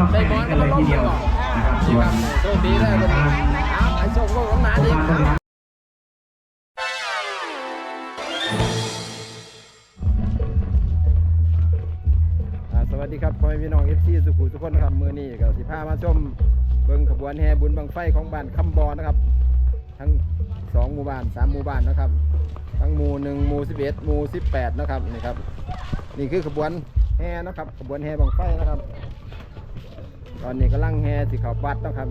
มอนก็มาล้มก่อนนี่ครับโชคดีเลยคนนี้เอาไอ้โชคโลกของหมาดีครับอาสวัสดีครับพ่อแม่พี่น้องเอฟซีสุขุมทุกคนนะครับมือนี้กับสิพามาชมเบิ่งขบวนแห่บุญบังไฟของบ้านคำบอนะครับ ทั้งสองหมู่บ้านสามหมู่บ้านนะครับ ทั้งหมู่หนึ่งหมู่สิบเอ็ดหมู่สิบแปดนะครับนี่ครับ นี่คือขบวนแห่นะครับขบวนแห่บังไฟนะครับ ตอนนี้กำลังแห่สิเขาวัดนะครับ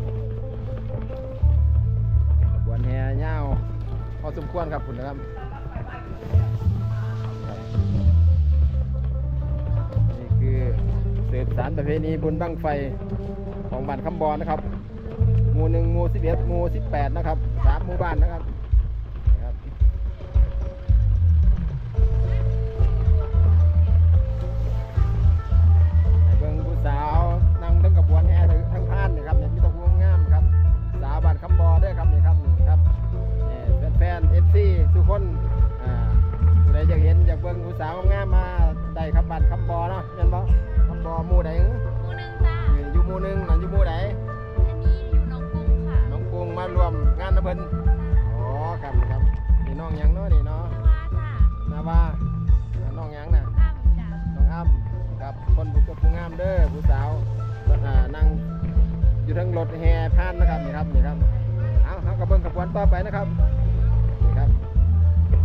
บวนแห่ยาพอสมควรครับคุณนะครับ นี่คือสืบสารประเพณีบุญบั้งไฟของบ้านคำบอนนะครับ หมู่หนึ่งหมู่สิบเอ็ดหมู่สิบแปดนะครับสามหมู่บ้านนะครับ ทั้งกระบวนแห่ทั้งพานนะครับเนี่ยมีตะวงงามครับ สาวบ้านคำบอด้วยครับนี่ครับนี่ครับนี่แฟนๆเอฟซี อยู่ทั้งรถแห่พานนะครับนี่ครับนี่ครับเอาเอากระเบื้องขบวนต่อไปนะครับนี่ครับ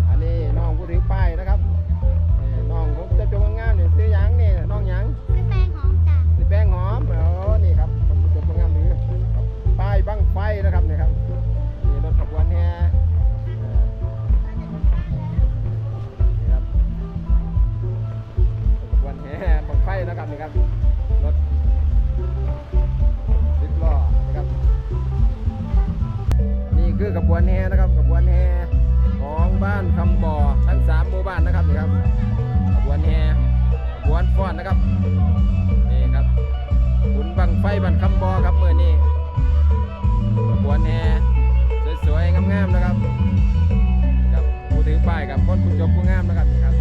อันนี้น้องผู้ถือป้ายนะครับนี่น้องผมจะจบงามนี่ซื้อหยังนี่น้องหยังซื้อแป้งหอมจ้านี่แป้งหอมอ๋อนี่ครับคนผู้จบผู้งามนี่ครับป้ายบังไฟนะครับนี่ครับนี่รถขบวนแห่เอ่อนี่ครับขบวนแห่บังไฟนะครับนี่ครับรถสิบ วนแห่นะครับขบวนแห่ของบ้านคำบ่อทั้งสามหมู่บ้านนะครับนี่ครับขบวนแห่ขบวนฟ้อนนะครับนี่ครับขุนบังไฟบ้านคำบ่อครับเมื่อนี้ขบวนแห่สวยๆงามๆนะครับครับผู้ถือป้ายกับคนผู้จบผู้งามนะครับนี่ครับ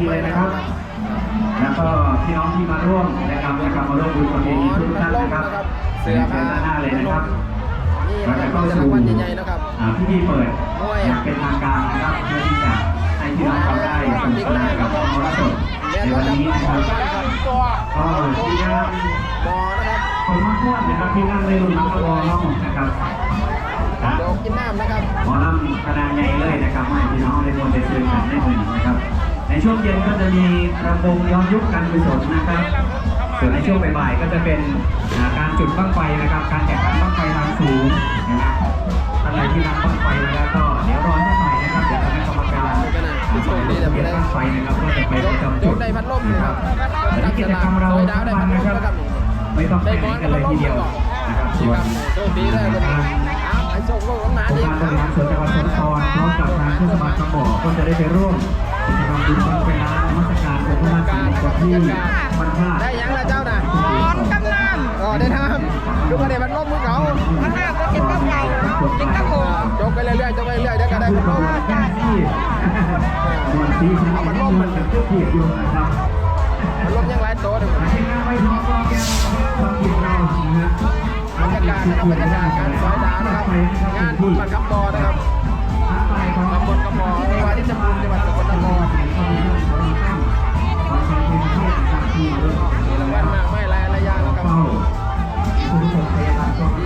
ทีเลยนะครับ แล้วก็พี่น้องที่มาร่วมนะครับนะครับมาร่วมบุญประเพณีทุกท่านนะครับเสืเชิอญผ้าด้านหน้าเลยนะครับนี่เรานะคจะรับเข้ามีรางสู่วัลใหญ่ๆนะครับอ่าพิธีเปิดอย่างเป็นทางการนะครับเพื่อที่จะให้พี่น้องเขาได้สนุกสนานกับมรดกแม่ในนวันครับนี้นะครับครับตัวก็ที่งานบอนะครับคนมากม้วนนะครับที่งานในรุ่นมังกรน้องนะครับอะโดกกินน้ำนะครับหมอลำคณะใหญ่เลยนะครับให้พี่น้องได้มวลได้ซื้อกันได้หนึ่งนะครับ ในช่วงเย็นก็จะมีรำวงย้อนยุคการกุศลนะครับ ส่วนในช่วงบ่ายๆก็จะเป็นการจุดบั้งไฟนะครับ การแข่งขันบั้งไฟทางสูงนะครับท่านใดที่นำบั้งไฟแล้วก็เดี๋ยวรอสักหน่อยนะครับ เดี๋ยวคณะกรรมการอ่าฝ่ายจุดบั้งไฟนะครับก็จะไปประจำจุดได้พัดลมนะครับบวันนี้กิจกรรมเราซอยดาทั้วงได้วันพัดลนะครับมนะครับ ไม่ต้องไปไหนกันเลยทีเดียวก่อนนะครับดีส่วนโชคดีเลยคนนี้อ้าวไอ้โชคโลกน้ำหนาองดีค์การคบรับริหารส่วนจังหวัดสกลนครพร้อมกับทางเทศบาลตำบลก็จะได้ไปร่วม จกรรมบุญบังไฟล้านนมัสการองค์พระราชสีกับที่บรรพาได้ยังละเจ้าน่ะบอลกำนันอ๋อได้ทำดูมาได้พัดลมมือเขามันน่าก็จะต้งเราจิงกระโปจกไปเรื่อยๆจกไปเรื่อยๆเดี๋ยวก็ได้พัดลมที่วันที่ฉันมันร่วมมันกับเกียรติอยู่นะครับพัดลมยังหลายโตเลยทีมงานไม่ท้อก็แก้ความผิดเรานะฮะบรรยากาศนะครับบรรยากาศการสอยดาวนะครับงานบุญบันคำบอนะครับ ชรบูรณ์จังหวัดสกลนครมีรางวัลมากไม่หลายระยะแล้วครับ